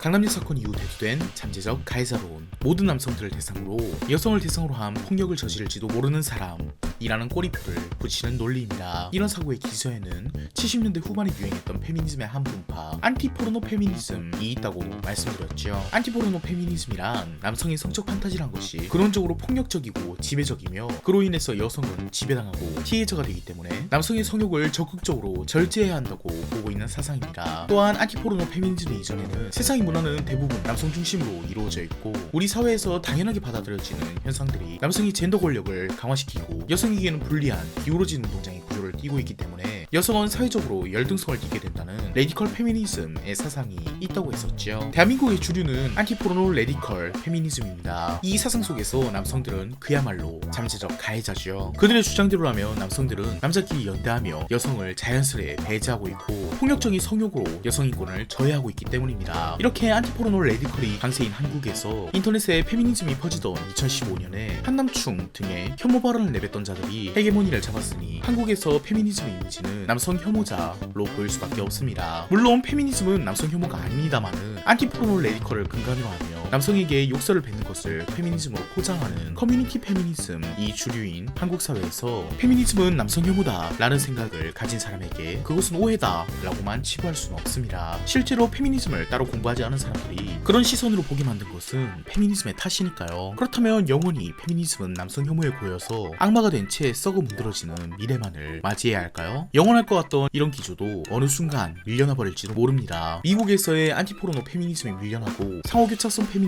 강남역 사건 이후 대두된 잠재적 가해자론 모든 남성들을 대상으로 여성을 대상으로 한 폭력을 저지를지도 모르는 사람이라는 꼬리표를 붙이는 논리입니다. 이런 사고의 기저에는 70년대 후반에 유행했던 페미니즘의 한 분파 안티포르노 페미니즘이 있다고 말씀드렸죠. 안티포르노 페미니즘이란 남성의 성적 판타지란 것이 근원적으로 폭력적이고 지배적이며 그로 인해서 여성은 지배당하고 피해자가 되기 때문에 남성의 성욕을 적극적으로 절제해야 한다고 보고 있는 사상입니다. 또한 안티포르노 페미니즘 이전에는 세상의 문화는 대부분 남성 중심으로 이루어져 있고 우리 사회에서 당연하게 받아들여지는 현상들이 남성이 젠더 권력을 강화시키고 여성에게는 불리한 기울어진 운동장의 구조를 띠고 있기 때문에 여성은 사회적으로 열등성을 띠게 된다는 레디컬 페미니즘의 사상이 있다고 했었죠. 대한민국의 주류는 안티포르노 레디컬 페미니즘입니다. 이 사상 속에서 남성들은 그야말로 잠재적 가해자죠. 그들의 주장대로라면 남성들은 남자끼리 연대하며 여성을 자연스레 배제하고 있고 폭력적인 성욕으로 여성 인권을 저해하고 있기 때문입니다. 이렇게 안티포르노 레디컬이 강세인 한국에서 인터넷에 페미니즘이 퍼지던 2015년에 한남충 등의 혐오 발언을 내뱉던 자들이 헤게모니를 잡았으니 한국에서 페미니즘의 이미지는 남성 혐오자로 보일 수밖에 없습니다. 물론 페미니즘은 남성 혐오가 아닙니다만은 안티포르노 레디컬을 근간으로 하며 남성에게 욕설을 뱉는 것을 페미니즘으로 포장하는 커뮤니티 페미니즘 이 주류인 한국 사회에서 페미니즘은 남성 혐오다 라는 생각을 가진 사람에게 그것은 오해다 라고만 치부할 수는 없습니다. 실제로 페미니즘을 따로 공부하지 않은 사람들이 그런 시선으로 보게 만든 것은 페미니즘의 탓이니까요. 그렇다면 영원히 페미니즘은 남성 혐오에 고여서 악마가 된 채 썩어 문드러지는 미래만을 맞이해야 할까요? 영원할 것 같던 이런 기조도 어느 순간 밀려나 버릴지도 모릅니다. 미국에서의 안티포르노 페미니즘이 밀려나고 상호교착성 페미니즘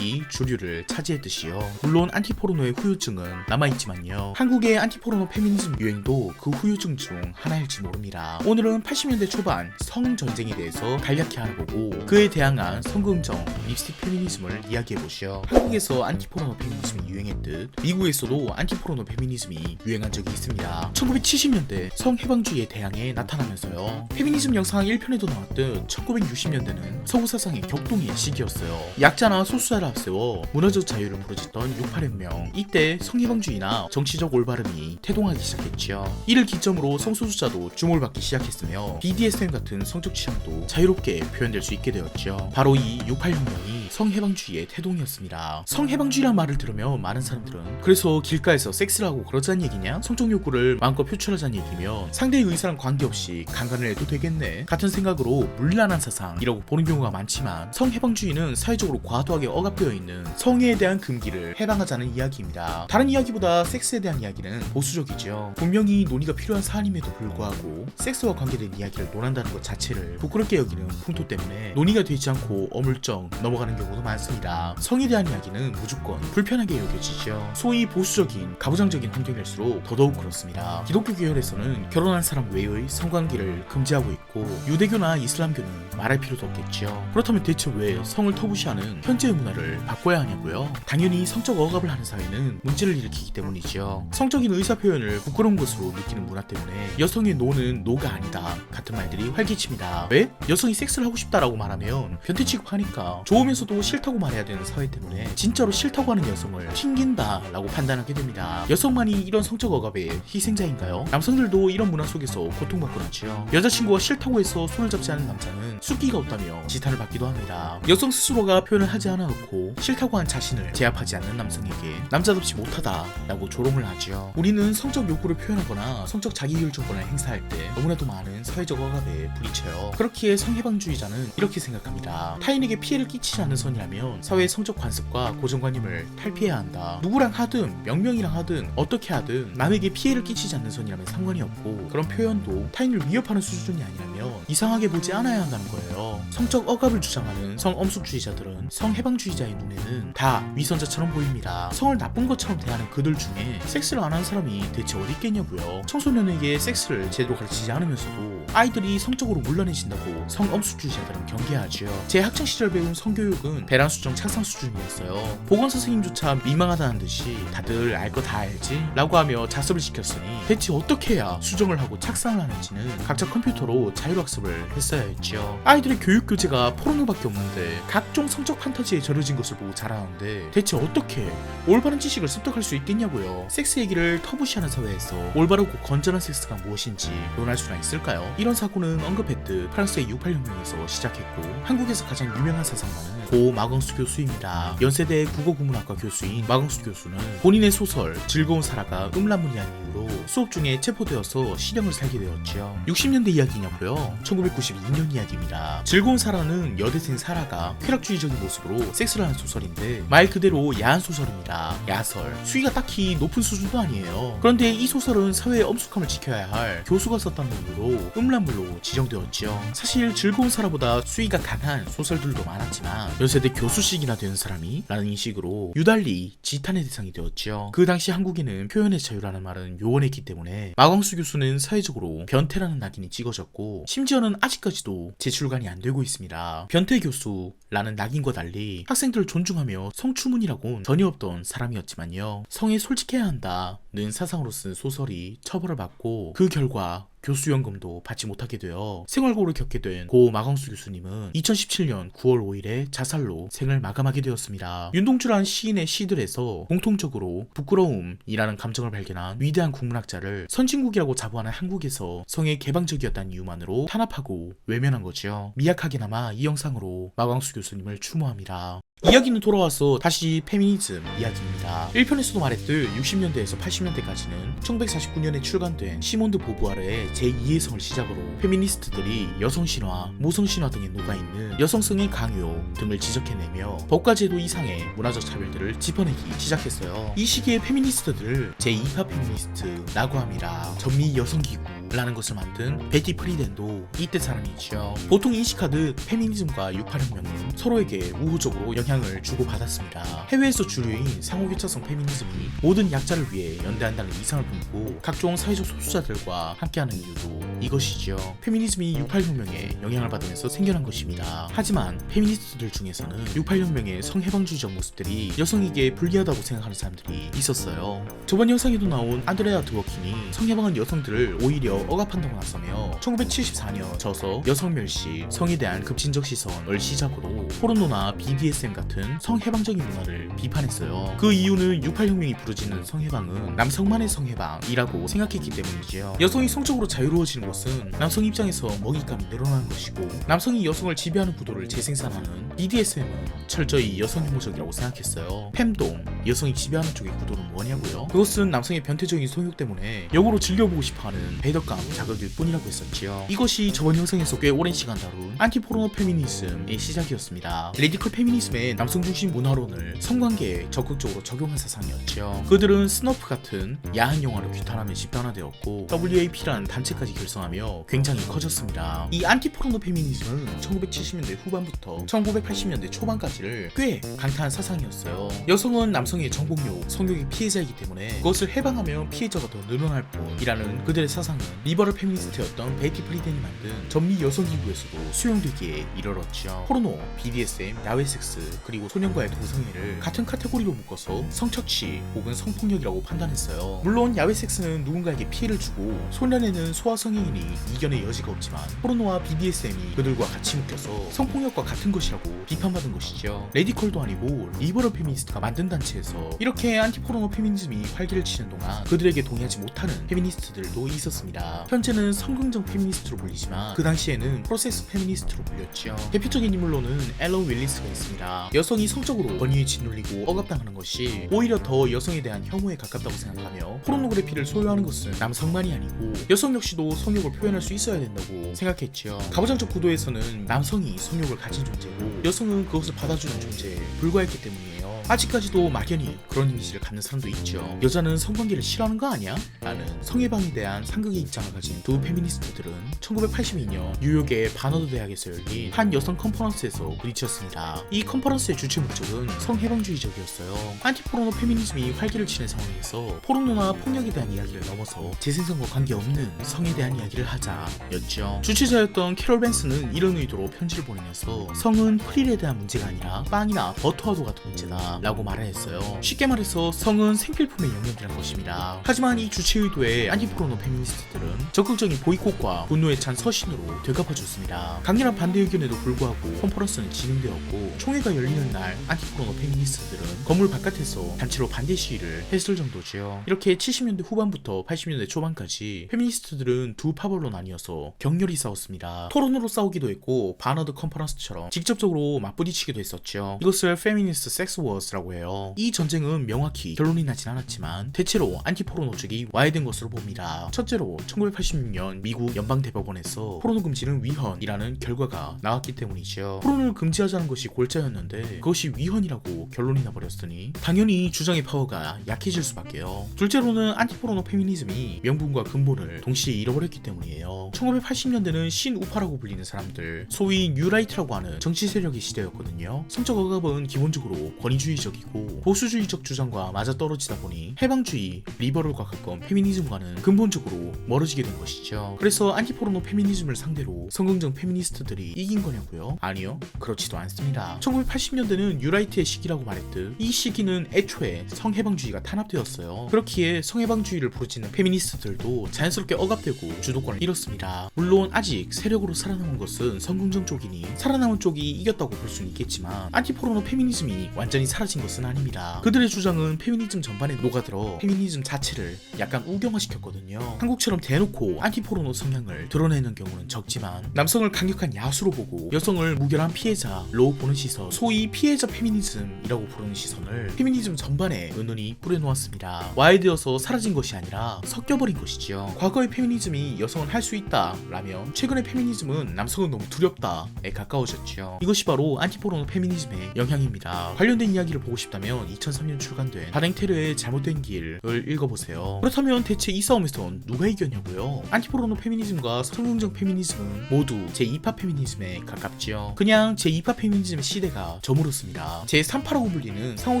이 주류를 차지했듯이요. 물론 안티포르노의 후유증은 남아있지만요. 한국의 안티포르노 페미니즘 유행도 그 후유증 중 하나일지 모릅니다. 오늘은 80년대 초반 성전쟁에 대해서 간략히 알아보고 그에 대항한 성금정 립스틱 페미니즘을 이야기해보시오. 한국에서 안티포르노 페미니즘이 유행했듯 미국에서도 안티포르노 페미니즘이 유행한 적이 있습니다. 1970년대 성해방주의에 대항해 나타나면서요. 페미니즘 영상 1편에도 나왔듯 1960년대는 서구 사상의 격동의 시기였어요. 약 자나 소수자를 앞세워 문화적 자유를 부르짖던 68혁명. 이때 성해방주의나 정치적 올바름이 태동하기 시작했지요. 이를 기점으로 성소수자도 주목을 받기 시작했으며 BDSM 같은 성적 취향도 자유롭게 표현될 수 있게 되었죠. 바로 이 68혁명이 성해방주의의 태동이었습니다. 성해방주의란 말을 들으면 많은 사람들은 그래서 길가에서 섹스를 하고 그러자는 얘기냐? 성적 욕구를 마음껏 표출하자는 얘기면 상대의 의사랑 관계없이 강간을 해도 되겠네 같은 생각으로 물란한 사상이라고 보는 경우가 많지만 성해방주의는 사회적으로 과도하게 억압되어 있는 성에 대한 금기를 해방하자는 이야기입니다. 다른 이야기보다 섹스에 대한 이야기는 보수적이죠. 분명히 논의가 필요한 사안임에도 불구하고 섹스와 관계된 이야기를 논한다는 것 자체를 부끄럽게 여기는 풍토 때문에 논의가 되지 않고 어물쩍 넘어가는 경우도 많습니다. 성에 대한 이야기는 무조건 불편하게 여겨지죠. 소위 보수적인 가부장적인 환경일수록 더더욱 그렇습니다. 기독교 계열에서는 결혼한 사람 외의 성관계를 금지하고 있고 유대교나 이슬람교는 말할 필요도 없겠죠. 그렇다면 대체 왜 성을 터부시하는 현재의 문화를 바꿔야 하냐고요? 당연히 성적 억압을 하는 사회는 문제를 일으키기 때문이죠. 성적인 의사 표현을 부끄러운 것으로 느끼는 문화 때문에 여성의 노는 노가 아니다 같은 말들이 활기칩니다. 왜? 여성이 섹스를 하고 싶다라고 말하면 변태 취급하니까 좋으면서도 싫다고 말해야 되는 사회 때문에 진짜로 싫다고 하는 여성을 튕긴다라고 판단하게 됩니다. 여성만이 이런 성적 억압의 희생자인가요? 남성들도 이런 문화 속에서 고통받고 있지요. 여자친구가 싫다고 해서 손을 잡지 않은 남자는 숫기가 없다며 지탄을 받기도 합니다. 여성 스스로가 표현 을 하지 않아놓고 싫다고 한 자신을 제압하지 않는 남성에게 남자답지 못하다라고 조롱을 하지요. 우리는 성적 욕구를 표현하거나 성적 자기결정권을 행사할 때 너무나도 많은 사회적 억압에 부딪혀요. 그렇기에 성해방주의자는 이렇게 생각합니다. 타인에게 피해를 끼치지 않는 선이라면 사회의 성적 관습과 고정관념을 탈피해야 한다. 누구랑 하든 명명이랑 하든 어떻게 하든 남에게 피해를 끼치지 않는 선이라면 상관이 없고 그런 표현도 타인을 위협하는 수준이 아니라면 이상하게 보지 않아야 한다는 거예요. 성적 억압을 주장하는 성엄숙주의자들은 성해방주의자의 눈에는 다 위선자처럼 보입니다. 성을 나쁜 것처럼 대하는 그들 중에 섹스를 안 하는 사람이 대체 어디 있겠냐고요. 청소년에게 섹스를 제대로 가르치지 않으면서도 아이들이 성적으로 물러내진다고 성엄숙주의자들은 경계하지요. 제 학창 시절 배운 성교육은 배란 수정 착상 수준이었어요. 보건 선생님조차 민망하다는 듯이 다들 알 거 다 알지? 라고 하며 자습을 시켰으니 대체 어떻게 해야 수정을 하고 착상을 하는지는 각자 컴퓨터로 자율학습을 했어야 했죠. 아이들의 교육 교재가 포르노밖에 없는데 각종 성적 판타지에 절여진 것을 보고 자라는데 대체 어떻게 올바른 지식을 습득할 수 있겠냐고요. 섹스 얘기를 터부시하는 사회에서 올바르고 건전한 섹스가 무엇인지 논할 수나 있을까요? 이런 사고는 언급했듯 프랑스의 68혁명에서 시작했고 한국에서 가장 유명한 사상가는 고 마광수 교수입니다. 연세대 국어국문학과 교수인 마광수 교수는 본인의 소설 즐거운 사라가 음란물이한 이유로 수업 중에 체포되어서 실형을 살게 되었지요. 60년대 이야기냐고요? 1992년 이야기입니다. 즐거운 사라는 여대생 사라가 쾌락주의적인 모습으로 섹스를 하는 소설인데 말 그대로 야한 소설입니다. 야설. 수위가 딱히 높은 수준도 아니에요. 그런데 이 소설은 사회의 엄숙함을 지켜야 할 교수가 썼다는 이유로 음란물로 지정되었지요. 사실 즐거운 사라보다 수위가 강한 소설들도 많았지만 연세대 교수식이나 되는 사람이 라는 인식으로 유달리 지탄의 대상이 되었지요. 그 당시 한국에는 표현의 자유라는 말은 요원했기 때문에 마광수 교수는 사회적으로 변태라는 낙인이 찍어졌고 심지어는 아직까지도 재출간이 안 되고 있습니다. 변태 교수라는 낙인과 달리 학생들을 존중하며 성추문이라고는 전혀 없던 사람이었지만요. 성에 솔직해야 한다는 사상으로 쓴 소설이 처벌을 받고 그 결과 교수연금도 받지 못하게 되어 생활고를 겪게 된 고 마광수 교수님은 2017년 9월 5일에 자살로 생을 마감하게 되었습니다. 윤동주라는 시인의 시들에서 공통적으로 부끄러움이라는 감정을 발견한 위대한 국문학자를 선진국이라고 자부하는 한국에서 성에 개방적이었다는 이유만으로 탄압하고 외면한 거지요. 미약하게나마 이 영상으로 마광수 교수님을 추모합니다. 이야기는 돌아와서 다시 페미니즘 이야기입니다. 1편에서도 말했듯 60년대에서 80년대까지는 1949년에 출간된 시몬드 보부아르의 제2의 성을 시작으로 페미니스트들이 여성 신화, 모성 신화 등에 녹아있는 여성성의 강요 등을 지적해내며 법과 제도 이상의 문화적 차별들을 짚어내기 시작했어요. 이 시기에 페미니스트들을 제2파 페미니스트라고 합니다. 전미 여성기구 라는 것을 만든 베티 프리덴도 이때 사람이지요. 보통 인식하듯 페미니즘과 68혁명은 서로에게 우호적으로 영향을 주고받았습니다. 해외에서 주류인 상호교차성 페미니즘이 모든 약자를 위해 연대한다는 이상을 품고 각종 사회적 소수자들과 함께하는 이유도 이것이지요. 페미니즘이 68혁명에 영향을 받으면서 생겨난 것입니다. 하지만 페미니스트들 중에서는 68혁명의 성해방주의적 모습들이 여성에게 불리하다고 생각하는 사람들이 있었어요. 저번 영상에도 나온 안드레아 드워킨이 성해방은 여성들을 오히려 억압한다고 나서며 1974년 저서 여성 멸시, 성에 대한 급진적 시선을 시작으로 포르노나 BDSM 같은 성해방적인 문화를 비판했어요. 그 이유는 68혁명이 부르짖는 성해방은 남성만의 성해방이라고 생각했기 때문이지요. 여성이 성적으로 자유로워지는 것은 남성 입장에서 먹잇감이 늘어나는 것이고 남성이 여성을 지배하는 구도를 재생산하는 BDSM은 철저히 여성 혐오적이라고 생각했어요. fem돔, 여성이 지배하는 쪽의 구도는 뭐냐고요? 그것은 남성의 변태적인 성욕 때문에 역으로 즐겨보고 싶어하는 배덕 감 자극일 뿐이라고 했었지요. 이것이 저번 영상에서 꽤 오랜 시간 다룬 안티포르노 페미니즘의 시작이었습니다. 레디컬 페미니즘의 남성 중심 문화론을 성관계에 적극적으로 적용한 사상이었지요. 그들은 스너프 같은 야한 영화를 규탄하며 집단화되었고 WAP라는 단체까지 결성하며 굉장히 커졌습니다. 이 안티포르노 페미니즘은 1970년대 후반부터 1980년대 초반까지를 꽤 강타한 사상이었어요. 여성은 남성의 정복욕, 성욕의 피해자이기 때문에 그것을 해방하면 피해자가 더 늘어날 뿐이라는 그들의 사상은 리버럴 페미니스트였던 베티 프리덴이 만든 전미 여성 기구에서도 수용되기에 이르렀죠. 포르노, BDSM, 야외 섹스, 그리고 소년과의 동성애를 같은 카테고리로 묶어서 성착취 혹은 성폭력이라고 판단했어요. 물론 야외 섹스는 누군가에게 피해를 주고 소년에는 소아성인이 이견의 여지가 없지만 포르노와 BDSM이 그들과 같이 묶여서 성폭력과 같은 것이라고 비판받은 것이죠. 레디컬도 아니고 리버럴 페미니스트가 만든 단체에서 이렇게 안티포르노 페미니즘이 활기를 치는 동안 그들에게 동의하지 못하는 페미니스트들도 있었습니다. 현재는 성긍정 페미니스트로 불리지만 그 당시에는 프로세스 페미니스트로 불렸죠. 대표적인 인물로는 앨런 윌리스가 있습니다. 여성이 성적으로 권위에 짓눌리고 억압당하는 것이 오히려 더 여성에 대한 혐오에 가깝다고 생각하며 포르노그래피를 소유하는 것은 남성만이 아니고 여성 역시도 성욕을 표현할 수 있어야 된다고 생각했지요. 가부장적 구도에서는 남성이 성욕을 가진 존재고 여성은 그것을 받아주는 존재에 불과했기 때문이에요. 아직까지도 막연히 그런 이미지를 갖는 사람도 있죠. 여자는 성관계를 싫어하는 거 아니야? 라는 성해방에 대한 상극의 입장을 가진 두 페미니스트들은 1982년 뉴욕의 바너드 대학에서 열린 한 여성 컨퍼런스에서 부딪혔습니다. 이 컨퍼런스의 주체 목적은 성해방주의적이었어요. 안티포르노 페미니즘이 활기를 치는 상황에서 포르노나 폭력에 대한 이야기를 넘어서 재생성과 관계없는 성에 대한 이야기를 하자였죠. 주최자였던 캐롤 벤스는 이런 의도로 편지를 보내면서 성은 프릴에 대한 문제가 아니라 빵이나 버터와도 같은 문제다 라고 말을 했어요. 쉽게 말해서 성은 생필품의 영역이라는 것입니다. 하지만 이 주체 의도에 안티포르노 페미니스트들은 적극적인 보이콧과 분노에 찬 서신으로 되갚아줬습니다. 강렬한 반대 의견에도 불구하고 컨퍼런스는 진행되었고 총회가 열리는 날 안티포르노 페미니스트들은 건물 바깥에서 단체로 반대 시위를 했을 정도지요. 이렇게 70년대 후반부터 80년대 초반까지 페미니스트들은 두 파벌로 나뉘어서 격렬히 싸웠습니다. 토론으로 싸우기도 했고 바너드 컨퍼런스처럼 직접적으로 맞부딪히기도 했었죠. 이것을 페미니스트 섹스 워 스라고 해요. 이 전쟁은 명확히 결론이 나진 않았지만 대체로 안티포르노 쪽이 와해된 것으로 봅니다. 첫째로 1986년 미국 연방대법원에서 포르노 금지는 위헌이라는 결과가 나왔기 때문이죠. 포르노를 금지하자는 것이 골자였는데 그것이 위헌이라고 결론이 나버렸으니 당연히 주장의 파워가 약해질 수밖에요. 둘째로는 안티포르노 페미니즘이 명분과 근본을 동시에 잃어버렸기 때문이에요. 1980년대는 신우파라고 불리는 사람들, 소위 뉴라이트라고 하는 정치 세력의 시대였거든요. 성적 억압은 기본적으로 권위주의 적이고 보수주의적 주장과 맞아떨어지다 보니 해방주의, 리버럴과 가까운 페미니즘과는 근본적으로 멀어지게 된 것이죠. 그래서 안티포르노 페미니즘을 상대로 성긍정 페미니스트들이 이긴 거냐고요? 아니요, 그렇지도 않습니다. 1980년대는 뉴라이트의 시기라고 말했듯 이 시기는 애초에 성해방주의가 탄압되었어요. 그렇기에 성해방주의를 부르짖는 페미니스트들도 자연스럽게 억압되고 주도권을 잃었습니다. 물론 아직 세력으로 살아남은 것은 성긍정 쪽이니 살아남은 쪽이 이겼다고 볼 수는 있겠지만 안티포르노 페미니즘이 완전히 사라진 것은 아닙니다. 그들의 주장은 페미니즘 전반에 녹아들어 페미니즘 자체를 약간 우경화시켰거든요. 한국처럼 대놓고 안티포르노 성향을 드러내는 경우는 적지만 남성을 강력한 야수로 보고 여성을 무결한 피해자로 보는 시선, 소위 피해자 페미니즘이라고 부르는 시선을 페미니즘 전반에 은은히 뿌려놓았습니다. 와해되어서 사라진 것이 아니라 섞여버린 것이지요. 과거의 페미니즘이 여성은 할 수 있다라면 최근의 페미니즘은 남성은 너무 두렵다에 가까워졌죠. 이것이 바로 안티포르노 페미니즘의 영향입니다. 관련된 이야기 를 보고 싶다면 2003년 출간된 바랭테르의 잘못된 길을 읽어보세요. 그렇다면 대체 이 싸움에선 누가 이겼냐고요? 안티포르노 페미니즘과 성긍정 페미니즘은 모두 제2파 페미니즘에 가깝지요. 그냥 제2파 페미니즘의 시대가 저물었습니다. 제3파라고 불리는 상호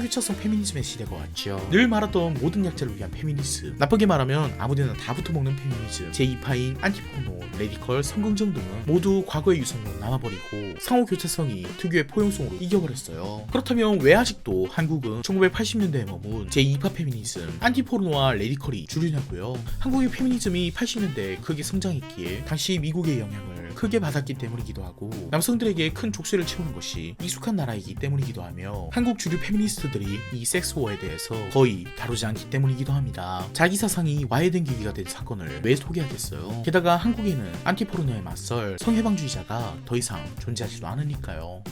휴차성 페미니즘의 시대가 왔죠. 늘 말했던 모든 약자를 위한 페미니즘. 나쁘게 말하면 아무데나 다 붙어먹는 페미니즘. 제2파인 안티포르노, 레디컬, 성긍정 등은 모두 과거의 유산으로 남아버리고 상호 교차성이 특유의 포용성으로 이겨버렸어요. 그렇다면 왜 아직 도 한국은 1980년대에 머문 제2파 페미니즘, 안티포르노와 레디컬이 주류냐고요? 한국의 페미니즘이 80년대에 크게 성장했기에 당시 미국의 영향을 크게 받았기 때문이기도 하고 남성들에게 큰 족쇄를 채우는 것이 익숙한 나라이기 때문이기도 하며 한국 주류 페미니스트들이 이 섹스워에 대해서 거의 다루지 않기 때문이기도 합니다. 자기 사상이 와해된 계기가 된 사건을 왜 소개하겠어요? 게다가 한국에는 안티포르노에 맞설 성해방주의자가 더 이상 존재하지도 않으니까요.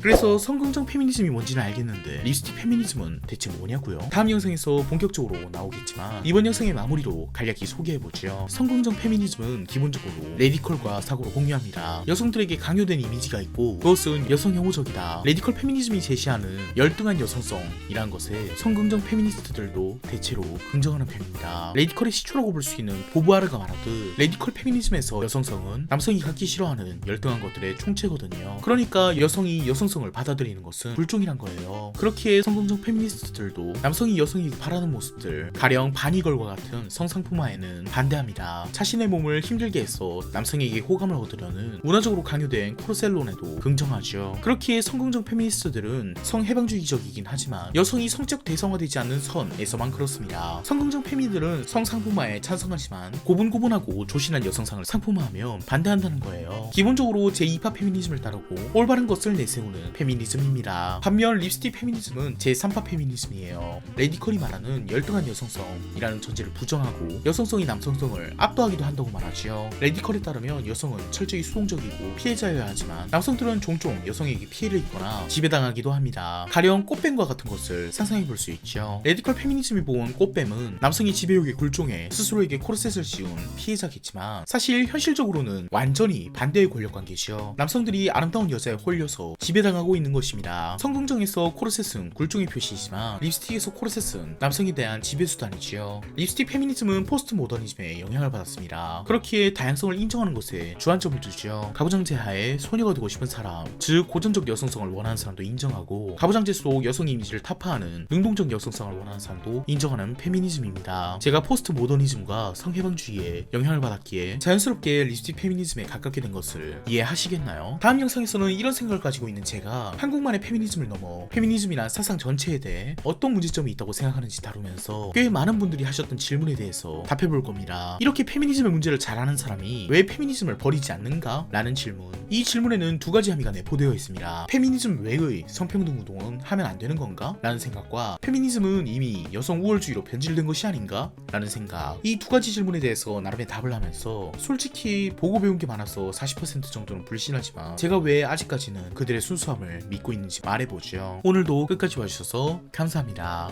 그래서 성긍정 페미니즘이 뭔지는 알겠는데 립스틱 페미니즘은 대체 뭐냐고요? 다음 영상에서 본격적으로 나오겠지만 이번 영상의 마무리로 간략히 소개해보죠. 성긍정 페미니즘은 기본적으로 레디컬과 사고를 공유합니다. 여성들에게 강요된 이미지가 있고 그것은 여성 혐오적이다. 레디컬 페미니즘이 제시하는 열등한 여성성이란 것에 성긍정 페미니스트들도 대체로 긍정하는 편입니다. 레디컬의 시초라고 볼 수 있는 보부아르가 말하듯 레디컬 페미니즘에서 여성성은 남성이 갖기 싫어하는 열등한 것들의 총체거든요. 그러니까 여성이 여성 성을 받아들이는 것은 불종이란 거예요. 그렇기에 성공적 페미니스트들도 남성이 여성이 바라는 모습들, 가령 바니걸과 같은 성상품화에는 반대합니다. 자신의 몸을 힘들게 해서 남성에게 호감을 얻으려는 문화적으로 강요된 코르셀론에도 긍정하죠. 그렇기에 성공적 페미니스트들은 성해방주의적이긴 하지만 여성이 성적 대성화되지 않는 선에서만 그렇습니다. 성공적 페미들은 성상품화에 찬성하지만 고분고분하고 조신한 여성상을 상품화하면 반대한다는 거예요. 기본적으로 제2파 페미니즘을 따르고 올바른 것을 내세우는 페미니즘입니다. 반면 립스틱 페미니즘은 제3파 페미니즘이에요. 레디컬이 말하는 열등한 여성성이라는 전제를 부정하고 여성성이 남성성을 압도하기도 한다고 말하지요. 레디컬에 따르면 여성은 철저히 수동적이고 피해자여야 하지만 남성들은 종종 여성에게 피해를 입거나 지배당하기도 합니다. 가령 꽃뱀과 같은 것을 상상해 볼 수 있죠. 레디컬 페미니즘이 본 꽃뱀은 남성이 지배욕에 굴종해 스스로에게 코르셋을 씌운 피해자겠지만 사실 현실적으로는 완전히 반대의 권력 관계죠. 남성들이 아름다운 여자에 홀려서 지배당 하고 있는 것입니다. 성긍정에서 코르셋은 굴종의 표시이지만 립스틱에서 코르셋은 남성에 대한 지배수단이지요. 립스틱 페미니즘은 포스트 모더니즘에 영향을 받았습니다. 그렇기에 다양성을 인정하는 것에 주안점을 두죠. 가부장제 하에 소녀가 되고 싶은 사람, 즉 고전적 여성성을 원하는 사람도 인정하고 가부장제 속 여성 이미지를 타파하는 능동적 여성성을 원하는 사람도 인정하는 페미니즘입니다. 제가 포스트 모더니즘과 성해방주의에 영향을 받았기에 자연스럽게 립스틱 페미니즘에 가깝게 된 것을 이해하시겠나요? 다음 영상에서는 이런 생각을 가지고 있는 제가 제가 한국만의 페미니즘을 넘어 페미니즘이란 사상 전체에 대해 어떤 문제점이 있다고 생각하는지 다루면서 꽤 많은 분들이 하셨던 질문에 대해서 답해볼 겁니다. 이렇게 페미니즘의 문제를 잘 아는 사람이 왜 페미니즘을 버리지 않는가? 라는 질문. 이 질문에는 두 가지 함의가 내포되어 있습니다. 페미니즘 외의 성평등 운동은 하면 안 되는 건가? 라는 생각과 페미니즘은 이미 여성 우월주의로 변질된 것이 아닌가? 라는 생각. 이 두 가지 질문에 대해서 나름의 답을 하면서 솔직히 보고 배운 게 많아서 40% 정도는 불신하지만 제가 왜 아직까지는 그들의 순수 함을 믿고 있는지 말해보죠. 오늘도 끝까지 와주셔서 감사합니다.